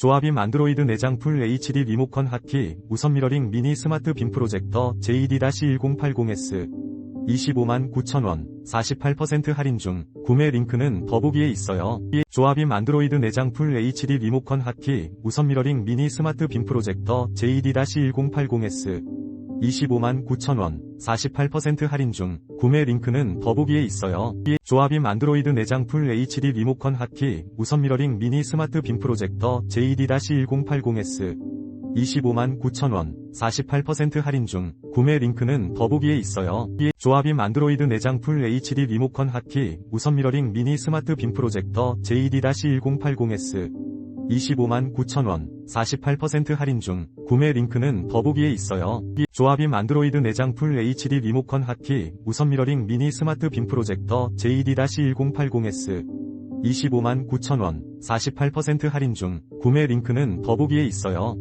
조합임 안드로이드 내장 풀 HD 리모컨 핫키 무선 미러링 미니 스마트 빔 프로젝터 JD-1080S 25만 9천원 48% 할인 중 구매 링크는 더보기에 있어요. 조합임 안드로이드 내장 풀 HD 리모컨 핫키 무선 미러링 미니 스마트 빔 프로젝터 JD-1080S 25만 9천원 48% 할인 중 구매 링크는 더보기에 있어요. 조합임 안드로이드 내장 풀 HD 리모컨 핫키 무선 미러링 미니 스마트 빔 프로젝터 JD-1080S 25만 9천원 48% 할인 중 구매 링크는 더보기에 있어요. 조합임 안드로이드 내장 풀 HD 리모컨 핫키 무선 미러링 미니 스마트 빔 프로젝터 JD-1080S 25만 9천원 48% 할인 중 구매 링크는 더보기에 있어요. 조합임 안드로이드 내장 풀 HD 리모컨 핫키 무선 미러링 미니 스마트 빔 프로젝터 JD-1080S 25만 9천원 48% 할인 중 구매 링크는 더보기에 있어요.